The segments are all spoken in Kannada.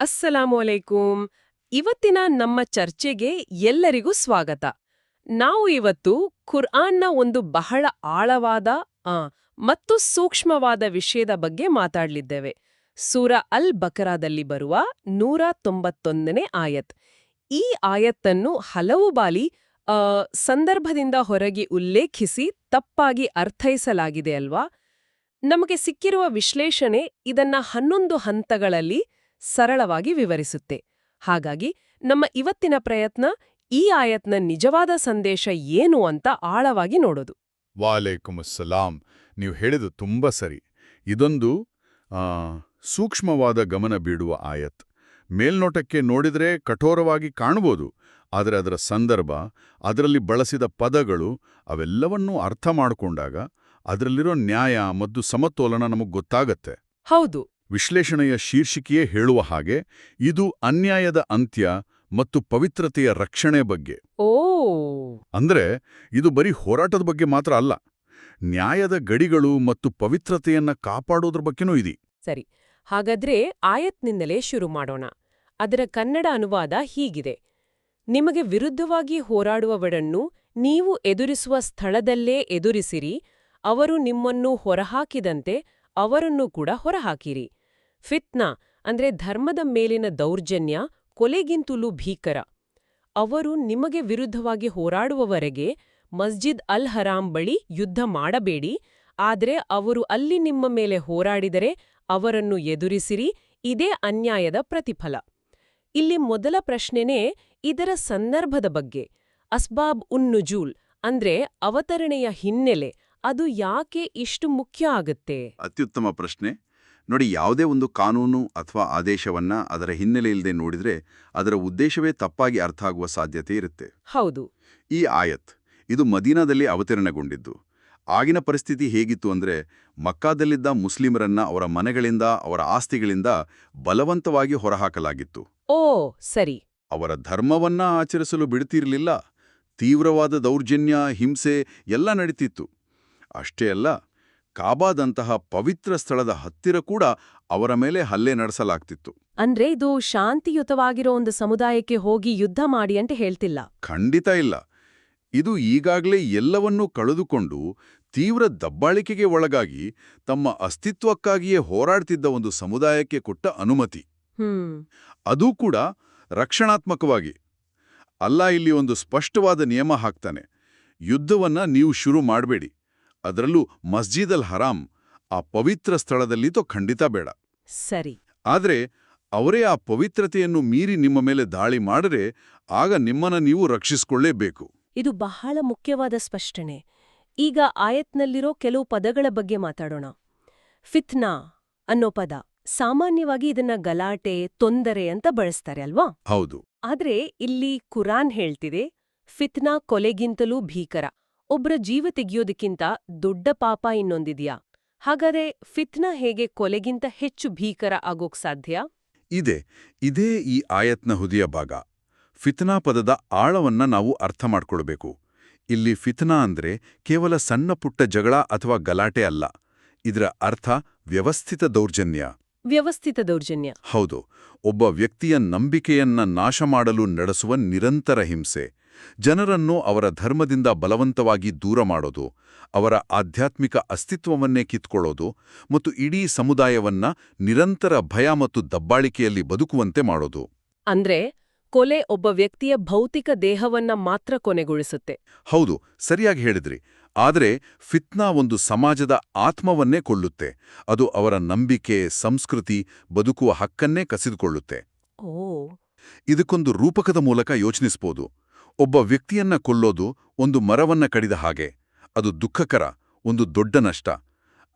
ಅಸ್ಸಲಾಮು ಅಲೈಕುಂ ಇವತ್ತಿನ ನಮ್ಮ ಚರ್ಚೆಗೆ ಎಲ್ಲರಿಗೂ ಸ್ವಾಗತ. ನಾವು ಇವತ್ತು ಖುರ್ಆನ್ನ ಒಂದು ಬಹಳ ಆಳವಾದ ಮತ್ತು ಸೂಕ್ಷ್ಮವಾದ ವಿಷಯದ ಬಗ್ಗೆ ಮಾತಾಡಲಿದ್ದೇವೆ. ಸೂರ ಅಲ್ ಬಕರಾದಲ್ಲಿ ಬರುವ ನೂರ ತೊಂಬತ್ತೊಂದನೇ ಆಯತ್. ಈ ಆಯತ್ತನ್ನು ಹಲವು ಬಾಲಿ ಸಂದರ್ಭದಿಂದ ಹೊರಗೆ ಉಲ್ಲೇಖಿಸಿ ತಪ್ಪಾಗಿ ಅರ್ಥೈಸಲಾಗಿದೆ ಅಲ್ವಾ? ನಮಗೆ ಸಿಕ್ಕಿರುವ ವಿಶ್ಲೇಷಣೆ ಇದನ್ನ ಹನ್ನೊಂದು ಹಂತಗಳಲ್ಲಿ ಸರಳವಾಗಿ ವಿವರಿಸುತ್ತೆ. ಹಾಗಾಗಿ ನಮ್ಮ ಇವತ್ತಿನ ಪ್ರಯತ್ನ ಈ ಆಯತ್ನ ನಿಜವಾದ ಸಂದೇಶ ಏನು ಅಂತ ಆಳವಾಗಿ ನೋಡೋದು. ವಾಲೇಕುಮ್ ಅಸ್ಸಲಾಂ. ನೀವು ಹೇಳಿದು ತುಂಬ ಸರಿ. ಇದೊಂದು ಸೂಕ್ಷ್ಮವಾದ ಗಮನ ಬೀಡುವ ಆಯತ್. ಮೇಲ್ನೋಟಕ್ಕೆ ನೋಡಿದ್ರೆ ಕಠೋರವಾಗಿ ಕಾಣಬಹುದು ಆದರೆ ಅದರ ಸಂದರ್ಭ ಅದರಲ್ಲಿ ಬಳಸಿದ ಪದಗಳು ಅವೆಲ್ಲವನ್ನೂ ಅರ್ಥ ಮಾಡಿಕೊಂಡಾಗ ಅದರಲ್ಲಿರೋ ನ್ಯಾಯ ಮತ್ತು ಸಮತೋಲನ ನಮಗೆ ಗೊತ್ತಾಗತ್ತೆ. ಹೌದು. ವಿಶ್ಲೇಷಣೆಯ ಶೀರ್ಷಿಕೆಯೇ ಹೇಳುವ ಹಾಗೆ ಇದು ಅನ್ಯಾಯದ ಅಂತ್ಯ ಮತ್ತು ಪವಿತ್ರತೆಯ ರಕ್ಷಣೆ ಬಗ್ಗೆ. ಓ! ಅಂದ್ರೆ ಇದು ಬರೀ ಹೋರಾಟದ ಬಗ್ಗೆ ಮಾತ್ರ ಅಲ್ಲ ನ್ಯಾಯದ ಗಡಿಗಳು ಮತ್ತು ಪವಿತ್ರತೆಯನ್ನ ಕಾಪಾಡೋದ್ರ ಬಗ್ಗೆನೂ ಇದೆ. ಸರಿ ಹಾಗಾದ್ರೆ ಆಯತ್ನಿಂದಲೇ ಶುರು ಮಾಡೋಣ. ಅದರ ಕನ್ನಡ ಅನುವಾದ ಹೀಗಿದೆ. ನಿಮಗೆ ವಿರುದ್ಧವಾಗಿ ಹೋರಾಡುವವರನ್ನು ನೀವು ಎದುರಿಸುವ ಸ್ಥಳದಲ್ಲೇ ಎದುರಿಸಿರಿ ಅವರು ನಿಮ್ಮನ್ನು ಹೊರಹಾಕಿದಂತೆ ಅವರನ್ನು ಕೂಡ ಹೊರಹಾಕಿರಿ. ಫಿತ್ನಾ, ಅಂದ್ರೆ ಧರ್ಮದ ಮೇಲಿನ ದೌರ್ಜನ್ಯ, ಕೊಲೆಗಿಂತಲೂ ಭೀಕರ. ಅವರು ನಿಮಗೆ ವಿರುದ್ಧವಾಗಿ ಹೋರಾಡುವವರೆಗೆ ಮಸ್ಜಿದ್ ಅಲ್ ಹರಾಂ ಬಳಿ ಯುದ್ಧ ಮಾಡಬೇಡಿ, ಆದರೆ ಅವರು ಅಲ್ಲಿ ನಿಮ್ಮ ಮೇಲೆ ಹೋರಾಡಿದರೆ ಅವರನ್ನು ಎದುರಿಸಿರಿ, ಇದೇ ಅನ್ಯಾಯದ ಪ್ರತಿಫಲ. ಇಲ್ಲಿ ಮೊದಲ ಪ್ರಶ್ನೆನೇ ಇದರ ಸಂದರ್ಭದ ಬಗ್ಗೆ. ಅಸ್ಬಾಬ್ ಉನ್ ನುಜೂಲ್, ಅಂದ್ರೆ ಅವತರಣೆಯ ಹಿನ್ನೆಲೆ, ಅದು ಯಾಕೆ ಇಷ್ಟು ಮುಖ್ಯ ಆಗುತ್ತೆ? ಅತ್ಯುತ್ತಮ ಪ್ರಶ್ನೆ. ನೋಡಿ ಯಾವುದೇ ಒಂದು ಕಾನೂನು ಅಥವಾ ಆದೇಶವನ್ನ ಅದರ ಹಿನ್ನೆಲೆ ಇಲ್ಲದೆ ನೋಡಿದ್ರೆ ಅದರ ಉದ್ದೇಶವೇ ತಪ್ಪಾಗಿ ಅರ್ಥ ಆಗುವ ಸಾಧ್ಯತೆ ಇರುತ್ತೆ. ಹೌದು. ಈ ಆಯತ್ ಇದು ಮದೀನಾದಲ್ಲಿ ಅವತರಣಗೊಂಡಿದ್ದು. ಆಗಿನ ಪರಿಸ್ಥಿತಿ ಹೇಗಿತ್ತು ಅಂದ್ರೆ ಮಕ್ಕಾದಲ್ಲಿದ್ದ ಮುಸ್ಲಿಮರನ್ನ ಅವರ ಮನೆಗಳಿಂದ ಅವರ ಆಸ್ತಿಗಳಿಂದ ಬಲವಂತವಾಗಿ ಹೊರಹಾಕಲಾಗಿತ್ತು. ಓ ಸರಿ. ಅವರ ಧರ್ಮವನ್ನ ಆಚರಿಸಲು ಬಿಡ್ತಿರ್ಲಿಲ್ಲ. ತೀವ್ರವಾದ ದೌರ್ಜನ್ಯ ಹಿಂಸೆ ಎಲ್ಲ ನಡೀತಿತ್ತು. ಅಷ್ಟೇ ಅಲ್ಲ ಕಾಬಾದಂತಹ ಪವಿತ್ರ ಸ್ಥಳದ ಹತ್ತಿರ ಕೂಡ ಅವರ ಮೇಲೆ ಹಲ್ಲೆ ನಡೆಸಲಾಗ್ತಿತ್ತು. ಅಂದ್ರೆ ಇದು ಶಾಂತಿಯುತವಾಗಿರೋ ಒಂದು ಸಮುದಾಯಕ್ಕೆ ಹೋಗಿ ಯುದ್ಧ ಮಾಡಿ ಅಂತ ಹೇಳ್ತಿಲ್ಲ. ಖಂಡಿತ ಇಲ್ಲ. ಇದು ಈಗಾಗಲೇ ಎಲ್ಲವನ್ನೂ ಕಳೆದುಕೊಂಡು ತೀವ್ರ ದಬ್ಬಾಳಿಕೆಗೆ ಒಳಗಾಗಿ ತಮ್ಮ ಅಸ್ತಿತ್ವಕ್ಕಾಗಿಯೇ ಹೋರಾಡ್ತಿದ್ದ ಒಂದು ಸಮುದಾಯಕ್ಕೆ ಕೊಟ್ಟ ಅನುಮತಿ. ಅದು ಅದೂ ಕೂಡ ರಕ್ಷಣಾತ್ಮಕವಾಗಿ. ಅಲ್ಲ ಇಲ್ಲಿ ಒಂದು ಸ್ಪಷ್ಟವಾದ ನಿಯಮ ಹಾಕ್ತಾನೆ. ಯುದ್ಧವನ್ನ ನೀವು ಶುರು ಮಾಡಬೇಡಿ. ಅದರಲ್ಲೂ ಮಸ್ಜಿದ್ ಅಲ್ ಹರಾಂ ಆ ಪವಿತ್ರ ಸ್ಥಳದಲ್ಲಿತೋ ಖಂಡಿತ ಬೇಡ. ಸರಿ. ಆದರೆ ಅವರೇ ಆ ಪವಿತ್ರತೆಯನ್ನು ಮೀರಿ ನಿಮ್ಮ ಮೇಲೆ ದಾಳಿ ಮಾಡರೆ ಆಗ ನಿಮ್ಮನ್ನ ನೀವು ರಕ್ಷಿಸಿಕೊಳ್ಳೇಬೇಕು. ಇದು ಬಹಳ ಮುಖ್ಯವಾದ ಸ್ಪಷ್ಟನೆ. ಈಗ ಆಯತ್ನಲ್ಲಿರೋ ಕೆಲವು ಪದಗಳ ಬಗ್ಗೆ ಮಾತಾಡೋಣ. ಫಿತ್ನಾ ಅನ್ನೋ ಪದ ಸಾಮಾನ್ಯವಾಗಿ ಇದನ್ನ ಗಲಾಟೆ ತೊಂದರೆ ಅಂತ ಬಳಸ್ತಾರೆ ಅಲ್ವಾ? ಹೌದು. ಆದ್ರೆ ಇಲ್ಲಿ ಕುರಾನ್ ಹೇಳ್ತಿದೆ ಫಿತ್ನಾ ಕೊಲೆಗಿಂತಲೂ ಭೀಕರ. ಒಬ್ರ ಜೀವ ತೆಗೆಯೋದಕ್ಕಿಂತ ದೊಡ್ಡ ಪಾಪ ಇನ್ನೊಂದಿದ್ಯಾ? ಹಾಗಾದ್ರೆ ಫಿತ್ನ ಹೇಗೆ ಕೊಲೆಗಿಂತ ಹೆಚ್ಚು ಭೀಕರ ಆಗೋಕ್ ಸಾಧ್ಯ? ಇದೆ ಇದೇ ಈ ಆಯತ್ನ ಹುದಿಯ ಭಾಗ. ಫಿತ್ನಾ ಪದದ ಆಳವನ್ನ ನಾವು ಅರ್ಥ ಮಾಡ್ಕೊಳ್ಬೇಕು. ಇಲ್ಲಿ ಫಿತ್ನಾ ಅಂದ್ರೆ ಕೇವಲ ಸಣ್ಣ ಪುಟ್ಟ ಜಗಳ ಅಥವಾ ಗಲಾಟೆ ಅಲ್ಲ. ಇದರ ಅರ್ಥ ವ್ಯವಸ್ಥಿತ ದೌರ್ಜನ್ಯ. ವ್ಯವಸ್ಥಿತ ದೌರ್ಜನ್ಯ. ಹೌದು ಒಬ್ಬ ವ್ಯಕ್ತಿಯ ನಂಬಿಕೆಯನ್ನ ನಾಶ ಮಾಡಲು ನಡೆಸುವ ನಿರಂತರ ಹಿಂಸೆ. ಜನರನ್ನು ಅವರ ಧರ್ಮದಿಂದ ಬಲವಂತವಾಗಿ ದೂರ ಮಾಡೋದು ಅವರ ಆಧ್ಯಾತ್ಮಿಕ ಅಸ್ತಿತ್ವವನ್ನೇ ಕಿತ್ಕೊಳ್ಳೋದು ಮತ್ತು ಇಡೀ ಸಮುದಾಯವನ್ನ ನಿರಂತರ ಭಯ ಮತ್ತು ದಬ್ಬಾಳಿಕೆಯಲ್ಲಿ ಬದುಕುವಂತೆ ಮಾಡೋದು. ಅಂದ್ರೆ ಕೊಲೆ ಒಬ್ಬ ವ್ಯಕ್ತಿಯ ಭೌತಿಕ ದೇಹವನ್ನ ಮಾತ್ರ ಕೊನೆಗೊಳಿಸುತ್ತೆ. ಹೌದು ಸರಿಯಾಗಿ ಹೇಳಿದ್ರಿ. ಆದರೆ ಫಿತ್ನಾ ಒಂದು ಸಮಾಜದ ಆತ್ಮವನ್ನೇ ಕೊಳ್ಳುತ್ತೆ ಅದು ಅವರ ನಂಬಿಕೆ ಸಂಸ್ಕೃತಿ ಬದುಕುವ ಹಕ್ಕನ್ನೇ ಕಸಿದುಕೊಳ್ಳುತ್ತೆ. ಓ. ಇದಕ್ಕೊಂದು ರೂಪಕದ ಮೂಲಕ ಯೋಚಿಸ್ಬೋದು ಒಬ್ಬ ವ್ಯಕ್ತಿಯನ್ನ ಕೊಲ್ಲೋದು ಒಂದು ಮರವನ್ನ ಕಡಿದ ಹಾಗೆ. ಅದು ದುಃಖಕರ ಒಂದು ದೊಡ್ಡ ನಷ್ಟ.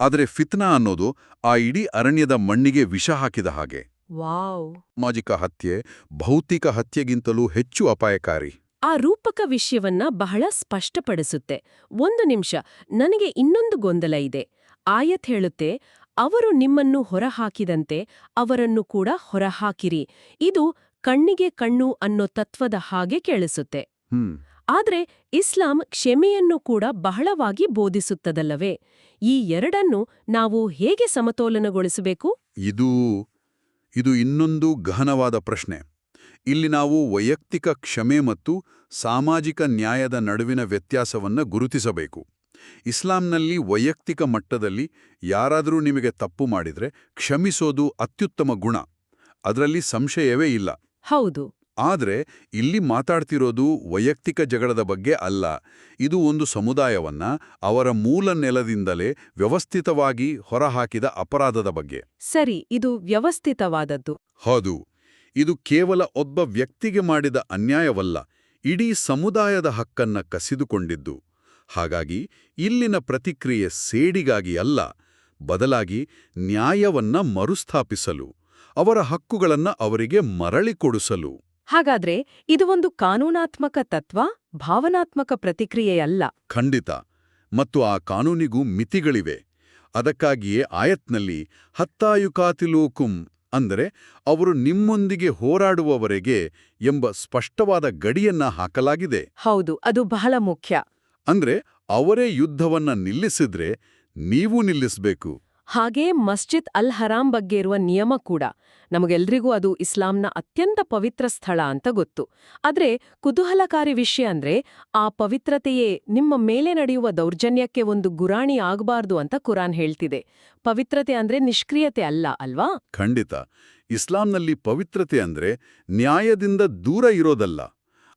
ಆದರೆ ಫಿತ್ನಾ ಅನ್ನೋದು ಆ ಇಡೀ ಅರಣ್ಯದ ಮಣ್ಣಿಗೆ ವಿಷ ಹಾಕಿದ ಹಾಗೆ. ವಾವ್. ಸಾಮಾಜಿಕ ಹತ್ಯೆ ಭೌತಿಕ ಹತ್ಯೆಗಿಂತಲೂ ಹೆಚ್ಚು ಅಪಾಯಕಾರಿ. ಆ ರೂಪಕ ವಿಷಯವನ್ನ ಬಹಳ ಸ್ಪಷ್ಟಪಡಿಸುತ್ತೆ. ಒಂದು ನಿಮಿಷ ನನಗೆ ಇನ್ನೊಂದು ಗೊಂದಲ ಇದೆ. ಆಯತ್ ಹೇಳುತ್ತೆ ಅವರು ನಿಮ್ಮನ್ನು ಹೊರಹಾಕಿದಂತೆ ಅವರನ್ನು ಕೂಡ ಹೊರಹಾಕಿರಿ. ಇದು ಕಣ್ಣಿಗೆ ಕಣ್ಣು ಅನ್ನೋ ತತ್ವದ ಹಾಗೆ ಕೇಳಿಸುತ್ತೆ. ಆದ್ರೆ ಇಸ್ಲಾಂ ಕ್ಷಮೆಯನ್ನು ಕೂಡ ಬಹಳವಾಗಿ ಬೋಧಿಸುತ್ತದಲ್ಲವೇ? ಈ ಎರಡನ್ನು ನಾವು ಹೇಗೆ ಸಮತೋಲನಗೊಳಿಸಬೇಕು? ಇದು ಇದು ಇನ್ನೊಂದು ಗಹನವಾದ ಪ್ರಶ್ನೆ. ಇಲ್ಲಿ ನಾವು ವೈಯಕ್ತಿಕ ಕ್ಷಮೆ ಮತ್ತು ಸಾಮಾಜಿಕ ನ್ಯಾಯದ ನಡುವಿನ ವ್ಯತ್ಯಾಸವನ್ನು ಗುರುತಿಸಬೇಕು. ಇಸ್ಲಾಂನಲ್ಲಿ ವೈಯಕ್ತಿಕ ಮಟ್ಟದಲ್ಲಿ ಯಾರಾದರೂ ನಿಮಗೆ ತಪ್ಪು ಮಾಡಿದರೆ ಕ್ಷಮಿಸೋದು ಅತ್ಯುತ್ತಮ ಗುಣ. ಅದರಲ್ಲಿ ಸಂಶಯವೇ ಇಲ್ಲ. ಹೌದು. ಆದ್ರೆ ಇಲ್ಲಿ ಮಾತಾಡ್ತಿರೋದು ವೈಯಕ್ತಿಕ ಜಗಳದ ಬಗ್ಗೆ ಅಲ್ಲ. ಇದು ಒಂದು ಸಮುದಾಯವನ್ನ ಅವರ ಮೂಲ ನೆಲದಿಂದಲೇ ವ್ಯವಸ್ಥಿತವಾಗಿ ಹೊರಹಾಕಿದ ಅಪರಾಧದ ಬಗ್ಗೆ. ಸರಿ ಇದು ವ್ಯವಸ್ಥಿತವಾದದ್ದು. ಹೌದು. ಇದು ಕೇವಲ ಒಬ್ಬ ವ್ಯಕ್ತಿಗೆ ಮಾಡಿದ ಅನ್ಯಾಯವಲ್ಲ ಇಡೀ ಸಮುದಾಯದ ಹಕ್ಕನ್ನ ಕಸಿದುಕೊಂಡಿದ್ದು. ಹಾಗಾಗಿ ಇಲ್ಲಿನ ಪ್ರತಿಕ್ರಿಯೆ ಸೇಡಿಗಾಗಿ ಅಲ್ಲ ಬದಲಾಗಿ ನ್ಯಾಯವನ್ನ ಮರುಸ್ಥಾಪಿಸಲು ಅವರ ಹಕ್ಕುಗಳನ್ನ ಅವರಿಗೆ ಮರಳಿಕೊಡಿಸಲು ಹಾಗಾದ್ರೆ ಇದು ಒಂದು ಕಾನೂನಾತ್ಮಕ ತತ್ವ ಭಾವನಾತ್ಮಕ ಪ್ರತಿಕ್ರಿಯೆಯಲ್ಲ? ಖಂಡಿತ. ಮತ್ತು ಆ ಕಾನೂನಿಗೂ ಮಿತಿಗಳಿವೆ. ಅದಕ್ಕಾಗಿಯೇ ಆಯತ್ನಲ್ಲಿ ಹತ್ತಾಯುಕಾತಿಲೋಕುಂ ಅಂದರೆ ಅವರು ನಿಮ್ಮೊಂದಿಗೆ ಹೋರಾಡುವವರೆಗೆ ಎಂಬ ಸ್ಪಷ್ಟವಾದ ಗಡಿಯನ್ನ ಹಾಕಲಾಗಿದೆ. ಹೌದು ಅದು ಬಹಳ ಮುಖ್ಯ. ಅಂದ್ರೆ ಅವರೇ ಯುದ್ಧವನ್ನ ನಿಲ್ಲಿಸಿದ್ರೆ ನೀವು ನಿಲ್ಲಿಸ್ಬೇಕು. ಹಾಗೇ ಮಸ್ಜಿದ್ ಅಲ್ ಹರಾಂ ಬಗ್ಗೆ ಇರುವ ನಿಯಮ ಕೂಡ. ನಮಗೆಲ್ರಿಗೂ ಅದು ಇಸ್ಲಾಂನ ಅತ್ಯಂತ ಪವಿತ್ರ ಸ್ಥಳ ಅಂತ ಗೊತ್ತು. ಆದ್ರೆ ಕುತೂಹಲಕಾರಿ ವಿಷಯ ಅಂದ್ರೆ ಆ ಪವಿತ್ರತೆಯೇ ನಿಮ್ಮ ಮೇಲೆ ನಡೆಯುವ ದೌರ್ಜನ್ಯಕ್ಕೆ ಒಂದು ಗುರಾಣಿ ಆಗಬಾರ್ದು ಅಂತ ಕುರಾನ್ ಹೇಳ್ತಿದೆ. ಪವಿತ್ರತೆ ಅಂದ್ರೆ ನಿಷ್ಕ್ರಿಯತೆ ಅಲ್ಲ ಅಲ್ವಾ? ಖಂಡಿತ. ಇಸ್ಲಾಂನಲ್ಲಿ ಪವಿತ್ರತೆ ಅಂದ್ರೆ ನ್ಯಾಯದಿಂದ ದೂರ ಇರೋದಲ್ಲ.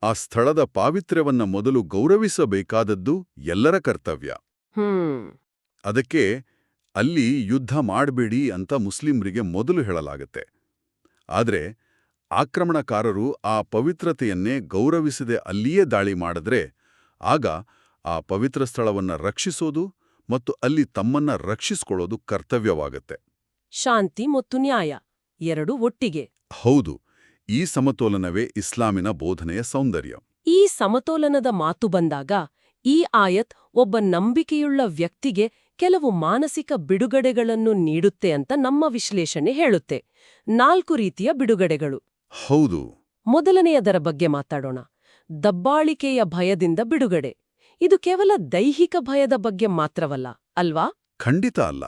ಆ ಸ್ಥಳದ ಪಾವಿತ್ರ್ಯವನ್ನ ಮೊದಲು ಗೌರವಿಸಬೇಕಾದದ್ದು ಎಲ್ಲರ ಕರ್ತವ್ಯ. ಹ್ಮ್. ಅದಕ್ಕೆ ಅಲ್ಲಿ ಯುದ್ಧ ಮಾಡಬೇಡಿ ಅಂತ ಮುಸ್ಲಿಮ್ರಿಗೆ ಮೊದಲು ಹೇಳಲಾಗತ್ತೆ. ಆದರೆ ಆಕ್ರಮಣಕಾರರು ಆ ಪವಿತ್ರತೆಯನ್ನೇ ಗೌರವಿಸದೆ ಅಲ್ಲಿಯೇ ದಾಳಿ ಮಾಡಿದ್ರೆ ಆಗ ಆ ಪವಿತ್ರ ಸ್ಥಳವನ್ನ ರಕ್ಷಿಸೋದು ಮತ್ತು ಅಲ್ಲಿ ತಮ್ಮನ್ನ ರಕ್ಷಿಸಿಕೊಳ್ಳೋದು ಕರ್ತವ್ಯವಾಗತ್ತೆ. ಶಾಂತಿ ಮತ್ತು ನ್ಯಾಯ ಎರಡು ಒಟ್ಟಿಗೆ. ಹೌದು ಈ ಸಮತೋಲನವೇ ಇಸ್ಲಾಮಿನ ಬೋಧನೆಯ ಸೌಂದರ್ಯ. ಈ ಸಮತೋಲನದ ಮಾತು ಬಂದಾಗ ಈ ಆಯತ್ ಒಬ್ಬ ನಂಬಿಕೆಯುಳ್ಳ ವ್ಯಕ್ತಿಗೆ ಕೆಲವು ಮಾನಸಿಕ ಬಿಡುಗಡೆಗಳನ್ನು ನೀಡುತ್ತೆ ಅಂತ ನಮ್ಮ ವಿಶ್ಲೇಷಣೆ ಹೇಳುತ್ತೆ. ನಾಲ್ಕು ರೀತಿಯ ಬಿಡುಗಡೆಗಳು. ಹೌದು. ಮೊದಲನೆಯದರ ಬಗ್ಗೆ ಮಾತಾಡೋಣ. ದಬ್ಬಾಳಿಕೆಯ ಭಯದಿಂದ ಬಿಡುಗಡೆ. ಇದು ಕೇವಲ ದೈಹಿಕ ಭಯದ ಬಗ್ಗೆ ಮಾತ್ರವಲ್ಲ ಅಲ್ವಾ? ಖಂಡಿತ ಅಲ್ಲ.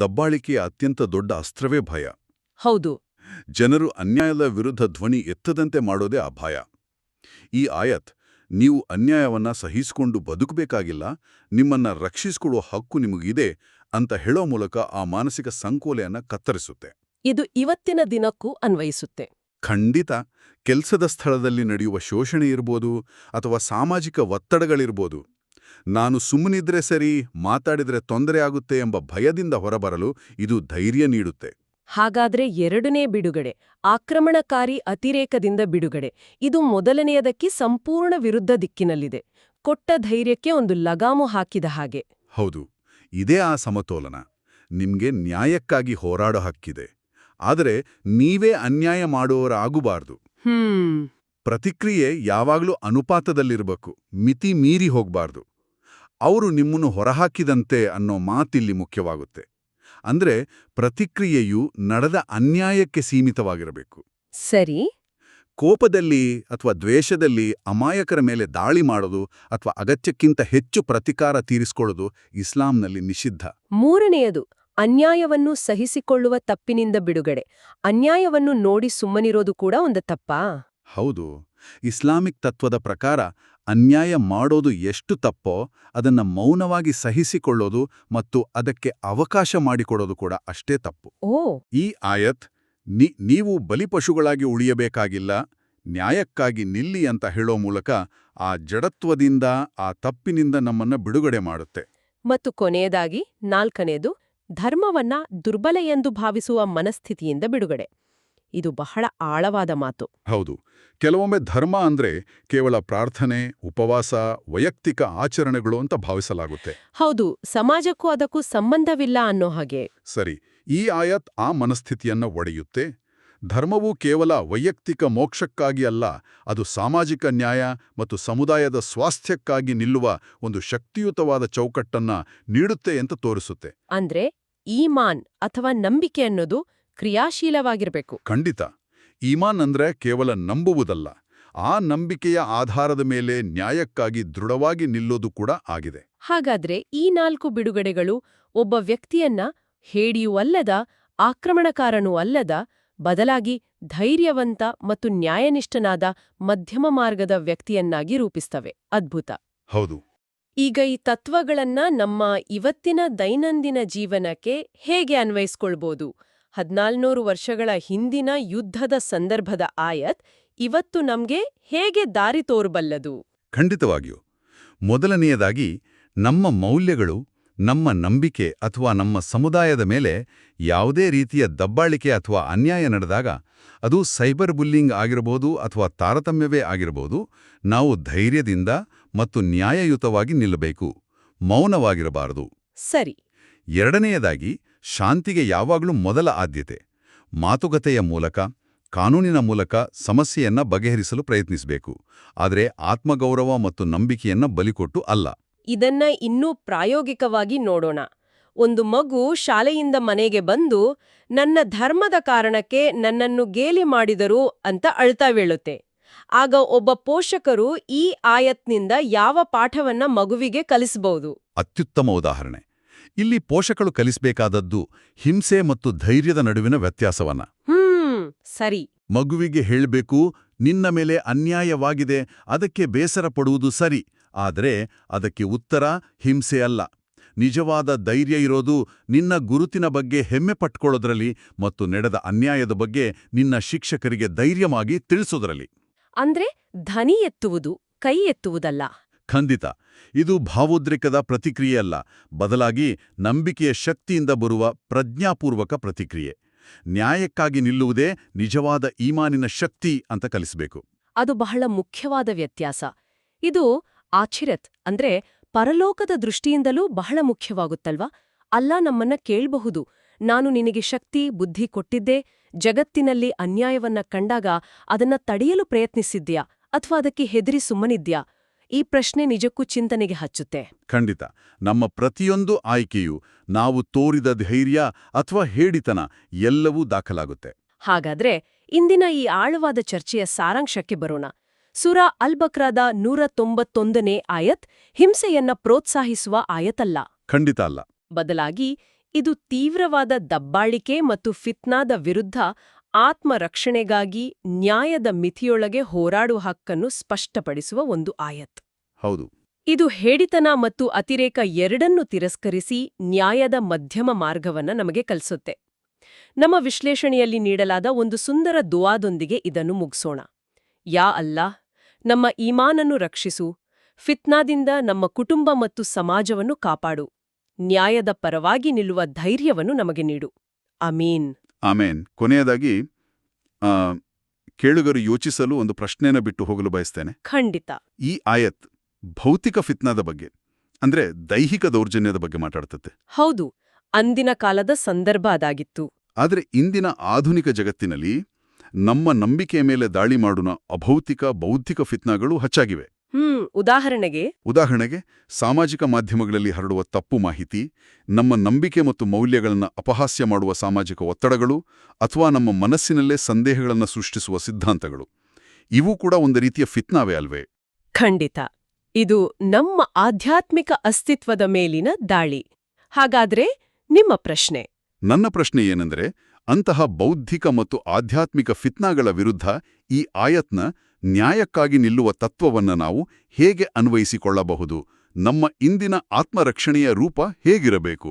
ದಬ್ಬಾಳಿಕೆಯ ಅತ್ಯಂತ ದೊಡ್ಡ ಅಸ್ತ್ರವೇ ಭಯ. ಹೌದು. ಜನರು ಅನ್ಯಾಯದ ವಿರುದ್ಧ ಧ್ವನಿ ಎತ್ತದಂತೆ ಮಾಡೋದೇ ಆ ಭಯ. ಈ ಆಯತ್ ನೀವು ಅನ್ಯಾಯವನ್ನ ಸಹಿಸಿಕೊಂಡು ಬದುಕಬೇಕಾಗಿಲ್ಲ ನಿಮ್ಮನ್ನ ರಕ್ಷಿಸಿಕೊಳ್ಳುವ ಹಕ್ಕು ನಿಮಗಿದೆ ಅಂತ ಹೇಳೋ ಮೂಲಕ ಆ ಮಾನಸಿಕ ಸಂಕೋಲೆಯನ್ನ ಕತ್ತರಿಸುತ್ತೆ. ಇದು ಇವತ್ತಿನ ದಿನಕ್ಕೂ ಅನ್ವಯಿಸುತ್ತೆ. ಖಂಡಿತ. ಕೆಲಸದ ಸ್ಥಳದಲ್ಲಿ ನಡೆಯುವ ಶೋಷಣೆ ಇರ್ಬೋದು ಅಥವಾ ಸಾಮಾಜಿಕ ಒತ್ತಡಗಳಿರ್ಬೋದು. ನಾನು ಸುಮ್ಮನಿದ್ರೆ ಸರಿ ಮಾತಾಡಿದ್ರೆ ತೊಂದರೆ ಆಗುತ್ತೆ ಎಂಬ ಭಯದಿಂದ ಹೊರಬರಲು ಇದು ಧೈರ್ಯ ನೀಡುತ್ತೆ. ಹಾಗಾದ್ರೆ ಎರಡನೇ ಬಿಡುಗಡೆ ಆಕ್ರಮಣಕಾರಿ ಅತಿರೇಕದಿಂದ ಬಿಡುಗಡೆ. ಇದು ಮೊದಲನೆಯದಕ್ಕೆ ಸಂಪೂರ್ಣ ವಿರುದ್ಧ ದಿಕ್ಕಿನಲ್ಲಿದೆ. ಕೊಟ್ಟ ಧೈರ್ಯಕ್ಕೆ ಒಂದು ಲಗಾಮು ಹಾಕಿದ ಹಾಗೆ. ಹೌದು ಇದೇ ಆ ಸಮತೋಲನ. ನಿಮ್ಗೆ ನ್ಯಾಯಕ್ಕಾಗಿ ಹೋರಾಡೋ ಹಕ್ಕಿದೆ. ಆದರೆ ನೀವೇ ಅನ್ಯಾಯ ಮಾಡುವವರಾಗಬಾರ್ದು. ಹ್ಮ್. ಪ್ರತಿಕ್ರಿಯೆ ಯಾವಾಗಲೂ ಅನುಪಾತದಲ್ಲಿರಬೇಕು ಮಿತಿ ಮೀರಿ ಹೋಗಬಾರ್ದು. ಅವರು ನಿಮ್ಮನ್ನು ಹೊರಹಾಕಿದಂತೆ ಅನ್ನೋ ಮಾತಿಲ್ಲಿ ಮುಖ್ಯವಾಗುತ್ತೆ. ಅಂದ್ರೆ ಪ್ರತಿಕ್ರಿಯೆಯು ನಡೆದ ಅನ್ಯಾಯಕ್ಕೆ ಸೀಮಿತವಾಗಿರಬೇಕು. ಸರಿ. ಕೋಪದಲ್ಲಿ ಅಥವಾ ದ್ವೇಷದಲ್ಲಿ ಅಮಾಯಕರ ಮೇಲೆ ದಾಳಿ ಮಾಡೋದು ಅಥವಾ ಅಗತ್ಯಕ್ಕಿಂತ ಹೆಚ್ಚು ಪ್ರತಿಕಾರ ತೀರಿಸಿಕೊಳ್ಳೋದು ಇಸ್ಲಾಂನಲ್ಲಿ ನಿಷಿದ್ಧ. ಮೂರನೆಯದು ಅನ್ಯಾಯವನ್ನು ಸಹಿಸಿಕೊಳ್ಳುವ ತಪ್ಪಿನಿಂದ ಬಿಡುಗಡೆ. ಅನ್ಯಾಯವನ್ನು ನೋಡಿ ಸುಮ್ಮನಿರೋದು ಕೂಡ ಒಂದು ತಪ್ಪಾ? ಹೌದು. ಇಸ್ಲಾಮಿಕ್ ತತ್ವದ ಪ್ರಕಾರ ಅನ್ಯಾಯ ಮಾಡೋದು ಎಷ್ಟು ತಪ್ಪೋ ಅದನ್ನ ಮೌನವಾಗಿ ಸಹಿಸಿಕೊಳ್ಳೋದು ಮತ್ತು ಅದಕ್ಕೆ ಅವಕಾಶ ಮಾಡಿಕೊಡೋದು ಕೂಡ ಅಷ್ಟೇ ತಪ್ಪು. ಓ. ಈ ಆಯತ್ ನೀವು ಬಲಿಪಶುಗಳಾಗಿ ಉಳಿಯಬೇಕಾಗಿಲ್ಲ ನ್ಯಾಯಕ್ಕಾಗಿ ನಿಲ್ಲಿ ಅಂತ ಹೇಳೋ ಮೂಲಕ ಆ ಜಡತ್ವದಿಂದ ಆ ತಪ್ಪಿನಿಂದ ನಮ್ಮನ್ನ ಬಿಡುಗಡೆ ಮಾಡುತ್ತೆ. ಮತ್ತು ಕೊನೆಯದಾಗಿ ನಾಲ್ಕನೆಯದು ಧರ್ಮವನ್ನ ದುರ್ಬಲ ಎಂದು ಭಾವಿಸುವ ಮನಸ್ಥಿತಿಯಿಂದ ಬಿಡುಗಡೆ. ಇದು ಬಹಳ ಆಳವಾದ ಮಾತು. ಹೌದು. ಕೆಲವೊಮ್ಮೆ ಧರ್ಮ ಅಂದ್ರೆ ಕೇವಲ ಪ್ರಾರ್ಥನೆ ಉಪವಾಸ ವೈಯಕ್ತಿಕ ಆಚರಣೆಗಳು ಅಂತ ಭಾವಿಸಲಾಗುತ್ತೆ. ಹೌದು ಸಮಾಜಕ್ಕೂ ಅದಕ್ಕೂ ಸಂಬಂಧವಿಲ್ಲ ಅನ್ನೋ ಹಾಗೆ. ಸರಿ ಈ ಆಯತ್ ಆ ಮನಸ್ಥಿತಿಯನ್ನ ಒಡೆಯುತ್ತೆ? ಧರ್ಮವು ಕೇವಲ ವೈಯಕ್ತಿಕ ಮೋಕ್ಷಕ್ಕಾಗಿ ಅಲ್ಲ ಅದು ಸಾಮಾಜಿಕ ನ್ಯಾಯ ಮತ್ತು ಸಮುದಾಯದ ಸ್ವಾಸ್ಥ್ಯಕ್ಕಾಗಿ ನಿಲ್ಲುವ ಒಂದು ಶಕ್ತಿಯುತವಾದ ಚೌಕಟ್ಟನ್ನ ನೀಡುತ್ತೆ ಅಂತ ತೋರಿಸುತ್ತೆ. ಅಂದ್ರೆ ಈ ಮಾನ್ ಅಥವಾ ನಂಬಿಕೆ ಅನ್ನೋದು ಕ್ರಿಯಾಶೀಲವಾಗಿರ್ಬೇಕು. ಖಂಡಿತ. ಈಮಾನ್ ಅಂದ್ರೆ ಕೇವಲ ನಂಬುವುದಲ್ಲ. ಆ ನಂಬಿಕೆಯ ಆಧಾರದ ಮೇಲೆ ನ್ಯಾಯಕ್ಕಾಗಿ ದೃಢವಾಗಿ ನಿಲ್ಲೋದು ಕೂಡ ಆಗಿದೆ. ಹಾಗಾದ್ರೆ ಈ ನಾಲ್ಕು ಬಿಡುಗಡೆಗಳು ಒಬ್ಬ ವ್ಯಕ್ತಿಯನ್ನ ಹೇಡಿಯೂ ಅಲ್ಲದ ಆಕ್ರಮಣಕಾರನೂ ಅಲ್ಲದ ಬದಲಾಗಿ ಧೈರ್ಯವಂತ ಮತ್ತು ನ್ಯಾಯನಿಷ್ಠನಾದ ಮಧ್ಯಮ ಮಾರ್ಗದ ವ್ಯಕ್ತಿಯನ್ನಾಗಿ ರೂಪಿಸ್ತವೆ. ಅದ್ಭುತ. ಹೌದು. ಈಗ ಈ ತತ್ವಗಳನ್ನ ನಮ್ಮ ಇವತ್ತಿನ ದೈನಂದಿನ ಜೀವನಕ್ಕೆ ಹೇಗೆ ಅನ್ವಯಿಸ್ಕೊಳ್ಬೋದು? ಹದ್ನಾಲ್ನೂರು ವರ್ಷಗಳ ಹಿಂದಿನ ಯುದ್ಧದ ಸಂದರ್ಭದ ಆಯತ್ ಇವತ್ತು ನಮ್ಗೆ ಹೇಗೆ ದಾರಿ ತೋರಬಲ್ಲದು? ಖಂಡಿತವಾಗಿಯೂ. ಮೊದಲನೆಯದಾಗಿ ನಮ್ಮ ಮೌಲ್ಯಗಳು ನಮ್ಮ ನಂಬಿಕೆ ಅಥವಾ ನಮ್ಮ ಸಮುದಾಯದ ಮೇಲೆ ಯಾವುದೇ ರೀತಿಯ ದಬ್ಬಾಳಿಕೆ ಅಥವಾ ಅನ್ಯಾಯ ನಡೆದಾಗ ಅದು ಸೈಬರ್ ಬುಲ್ಲಿಂಗ್ ಆಗಿರಬಹುದು ಅಥವಾ ತಾರತಮ್ಯವೇ ಆಗಿರಬಹುದು ನಾವು ಧೈರ್ಯದಿಂದ ಮತ್ತು ನ್ಯಾಯಯುತವಾಗಿ ನಿಲ್ಲಬೇಕು ಮೌನವಾಗಿರಬಾರದು. ಸರಿ. ಎರಡನೆಯದಾಗಿ ಶಾಂತಿಗೆ ಯಾವಾಗಲೂ ಮೊದಲ ಆದ್ಯತೆ. ಮಾತುಕತೆಯ ಮೂಲಕ ಕಾನೂನಿನ ಮೂಲಕ ಸಮಸ್ಯೆಯನ್ನ ಬಗೆಹರಿಸಲು ಪ್ರಯತ್ನಿಸಬೇಕು. ಆದರೆ ಆತ್ಮಗೌರವ ಮತ್ತು ನಂಬಿಕೆಯನ್ನ ಬಲಿಕೊಟ್ಟು ಅಲ್ಲ. ಇದನ್ನ ಇನ್ನೂ ಪ್ರಾಯೋಗಿಕವಾಗಿ ನೋಡೋಣ. ಒಂದು ಮಗು ಶಾಲೆಯಿಂದ ಮನೆಗೆ ಬಂದು ನನ್ನ ಧರ್ಮದ ಕಾರಣಕ್ಕೆ ನನ್ನನ್ನು ಗೇಲಿ ಮಾಡಿದರು ಅಂತ ಅಳ್ತಾ ವೇಳುತ್ತೆ ಆಗ ಒಬ್ಬ ಪೋಷಕರು ಈ ಆಯತ್ನಿಂದ ಯಾವ ಪಾಠವನ್ನ ಮಗುವಿಗೆ ಕಲಿಸಬಹುದು ಅತ್ಯುತ್ತಮ ಉದಾಹರಣೆ. ಇಲ್ಲಿ ಪೋಷಕರು ಕಲಿಸಬೇಕಾದದ್ದು ಹಿಂಸೆ ಮತ್ತು ಧೈರ್ಯದ ನಡುವಿನ ವ್ಯತ್ಯಾಸವನ್ನ. ಹ್ಮ್ ಸರಿ. ಮಗುವಿಗೆ ಹೇಳಬೇಕು ನಿನ್ನ ಮೇಲೆ ಅನ್ಯಾಯವಾಗಿದೆ ಅದಕ್ಕೆ ಬೇಸರ ಪಡುವುದು ಸರಿ ಆದರೆ ಅದಕ್ಕೆ ಉತ್ತರ ಹಿಂಸೆ ಅಲ್ಲ. ನಿಜವಾದ ಧೈರ್ಯ ಇರೋದು ನಿನ್ನ ಗುರುತಿನ ಬಗ್ಗೆ ಹೆಮ್ಮೆ ಪಟ್ಕೊಳ್ಳೋದ್ರಲ್ಲಿ ಮತ್ತು ನಡೆದ ಅನ್ಯಾಯದ ಬಗ್ಗೆ ನಿನ್ನ ಶಿಕ್ಷಕರಿಗೆ ಧೈರ್ಯವಾಗಿ ತಿಳಿಸೋದ್ರಲ್ಲಿ. ಅಂದ್ರೆ ಧನಿ ಎತ್ತುವುದು ಕೈ ಎತ್ತುವುದಲ್ಲ. ಖಂಡಿತ. ಇದು ಭಾವೋದ್ರೇಕದ ಪ್ರತಿಕ್ರಿಯೆಯಲ್ಲ. ಬದಲಾಗಿ ನಂಬಿಕೆಯ ಶಕ್ತಿಯಿಂದ ಬರುವ ಪ್ರಜ್ಞಾಪೂರ್ವಕ ಪ್ರತಿಕ್ರಿಯೆ. ನ್ಯಾಯಕ್ಕಾಗಿ ನಿಲ್ಲುವುದೇ ನಿಜವಾದ ಈಮಾನಿನ ಶಕ್ತಿ ಅಂತ ಕಲಿಸಬೇಕು. ಅದು ಬಹಳ ಮುಖ್ಯವಾದ ವ್ಯತ್ಯಾಸ. ಇದು ಆಚಿರತ್ ಅಂದ್ರೆ ಪರಲೋಕದ ದೃಷ್ಟಿಯಿಂದಲೂ ಬಹಳ ಮುಖ್ಯವಾಗುತ್ತಲ್ವಾ? ಅಲ್ಲ ನಮ್ಮನ್ನ ಕೇಳಬಹುದು. ನಾನು ನಿನಗೆ ಶಕ್ತಿ, ಬುದ್ಧಿ ಕೊಟ್ಟಿದ್ದೆ, ಜಗತ್ತಿನಲ್ಲಿ ಅನ್ಯಾಯವನ್ನ ಕಂಡಾಗ ಅದನ್ನ ತಡೆಯಲು ಪ್ರಯತ್ನಿಸಿದ್ಯಾ ಅಥವಾ ಅದಕ್ಕೆ ಹೆದರಿ ಸುಮ್ಮನಿದ್ಯಾ ಈ ಪ್ರಶ್ನೆ ನಿಜಕ್ಕೂ ಚಿಂತನೆಗೆ ಹಚ್ಚುತ್ತೆ. ಖಂಡಿತ. ನಮ್ಮ ಪ್ರತಿಯೊಂದು ಆಯ್ಕೆಯು ನಾವು ತೋರಿದ ಧೈರ್ಯ ಅಥವಾ ಹೇಡಿತನ ಎಲ್ಲವೂ ದಾಖಲಾಗುತ್ತೆ. ಹಾಗಾದ್ರೆ ಇಂದಿನ ಈ ಆಳವಾದ ಚರ್ಚೆಯ ಸಾರಾಂಶಕ್ಕೆ ಬರೋಣ. ಸುರಾ ಅಲ್ಬಕ್ರಾದ ನೂರ ತೊಂಬತ್ತೊಂದನೇ ಆಯತ್ ಹಿಂಸೆಯನ್ನ ಪ್ರೋತ್ಸಾಹಿಸುವ ಆಯತಲ್ಲ. ಖಂಡಿತ ಅಲ್ಲ. ಬದಲಾಗಿ ಇದು ತೀವ್ರವಾದ ದಬ್ಬಾಳಿಕೆ ಮತ್ತು ಫಿತ್ನಾದ ವಿರುದ್ಧ ಆತ್ಮರಕ್ಷಣೆಗಾಗಿ ನ್ಯಾಯದ ಮಿತಿಯೊಳಗೆ ಹೋರಾಡುವ ಹಕ್ಕನ್ನು ಸ್ಪಷ್ಟಪಡಿಸುವ ಒಂದು ಆಯತ್. ಹೌದು. ಇದು ಹೇಡಿತನ ಮತ್ತು ಅತಿರೇಕ ಎರಡನ್ನೂ ತಿರಸ್ಕರಿಸಿ ನ್ಯಾಯದ ಮಧ್ಯಮ ಮಾರ್ಗವನ್ನ ನಮಗೆ ಕಲಿಸುತ್ತೆ. ನಮ್ಮ ವಿಶ್ಲೇಷಣೆಯಲ್ಲಿ ನೀಡಲಾದ ಒಂದು ಸುಂದರ ದುವಾದೊಂದಿಗೆ ಇದನ್ನು ಮುಗಿಸೋಣ. ಯಾ ಅಲ್ಲಾ ನಮ್ಮ ಈಮಾನನ್ನು ರಕ್ಷಿಸು ಫಿತ್ನಾದಿಂದ ನಮ್ಮ ಕುಟುಂಬ ಮತ್ತು ಸಮಾಜವನ್ನು ಕಾಪಾಡು ನ್ಯಾಯದ ಪರವಾಗಿ ನಿಲ್ಲುವ ಧೈರ್ಯವನ್ನು ನಮಗೆ ನೀಡು. ಅಮೀನ್. ಆಮೇನ್. ಕೊನೆಯದಾಗಿ ಕೇಳುಗರು ಯೋಚಿಸಲು ಒಂದು ಪ್ರಶ್ನೆನ ಬಿಟ್ಟು ಹೋಗಲು ಬಯಸ್ತೇನೆ. ಖಂಡಿತ. ಈ ಆಯತ್ ಭೌತಿಕ ಫಿತ್ನಾದ ಬಗ್ಗೆ ಅಂದ್ರೆ ದೈಹಿಕ ದೌರ್ಜನ್ಯದ ಬಗ್ಗೆ ಮಾತಾಡ್ತತೆ. ಹೌದು. ಅಂದಿನ ಕಾಲದ ಸಂದರ್ಭ ಅದಾಗಿತ್ತು. ಆದರೆ ಇಂದಿನ ಆಧುನಿಕ ಜಗತ್ತಿನಲ್ಲಿ ನಮ್ಮ ನಂಬಿಕೆಯ ಮೇಲೆ ದಾಳಿ ಮಾಡುವ ಅಭೌತಿಕ ಬೌದ್ಧಿಕ ಫಿತ್ನಾಗಳು ಹೆಚ್ಚಾಗಿವೆ. ಹ್ಮ್ ಉದಾಹರಣೆಗೆ. ಉದಾಹರಣೆಗೆ ಸಾಮಾಜಿಕ ಮಾಧ್ಯಮಗಳಲ್ಲಿ ಹರಡುವ ತಪ್ಪು ಮಾಹಿತಿ ನಮ್ಮ ನಂಬಿಕೆ ಮತ್ತು ಮೌಲ್ಯಗಳನ್ನು ಅಪಹಾಸ್ಯ ಮಾಡುವ ಸಾಮಾಜಿಕ ಒತ್ತಡಗಳು ಅಥವಾ ನಮ್ಮ ಮನಸ್ಸಿನಲ್ಲೇ ಸಂದೇಹಗಳನ್ನು ಸೃಷ್ಟಿಸುವ ಸಿದ್ಧಾಂತಗಳು. ಇವು ಕೂಡ ಒಂದು ರೀತಿಯ ಫಿತ್ನಾವೇ ಅಲ್ವೇ? ಖಂಡಿತ. ಇದು ನಮ್ಮ ಆಧ್ಯಾತ್ಮಿಕ ಅಸ್ತಿತ್ವದ ಮೇಲಿನ ದಾಳಿ. ಹಾಗಾದ್ರೆ ನಿಮ್ಮ ಪ್ರಶ್ನೆ. ನನ್ನ ಪ್ರಶ್ನೆ ಏನೆಂದರೆ ಅಂತಹ ಬೌದ್ಧಿಕ ಮತ್ತು ಆಧ್ಯಾತ್ಮಿಕ ಫಿತ್ನಾಗಳ ವಿರುದ್ಧ ಈ ಆಯತ್ನ ನ್ಯಾಯಕ್ಕಾಗಿ ನಿಲ್ಲುವ ತತ್ವವನ್ನು ನಾವು ಹೇಗೆ ಅನ್ವಯಿಸಿಕೊಳ್ಳಬಹುದು? ನಮ್ಮ ಇಂದಿನ ಆತ್ಮರಕ್ಷಣೆಯ ರೂಪ ಹೇಗಿರಬೇಕು?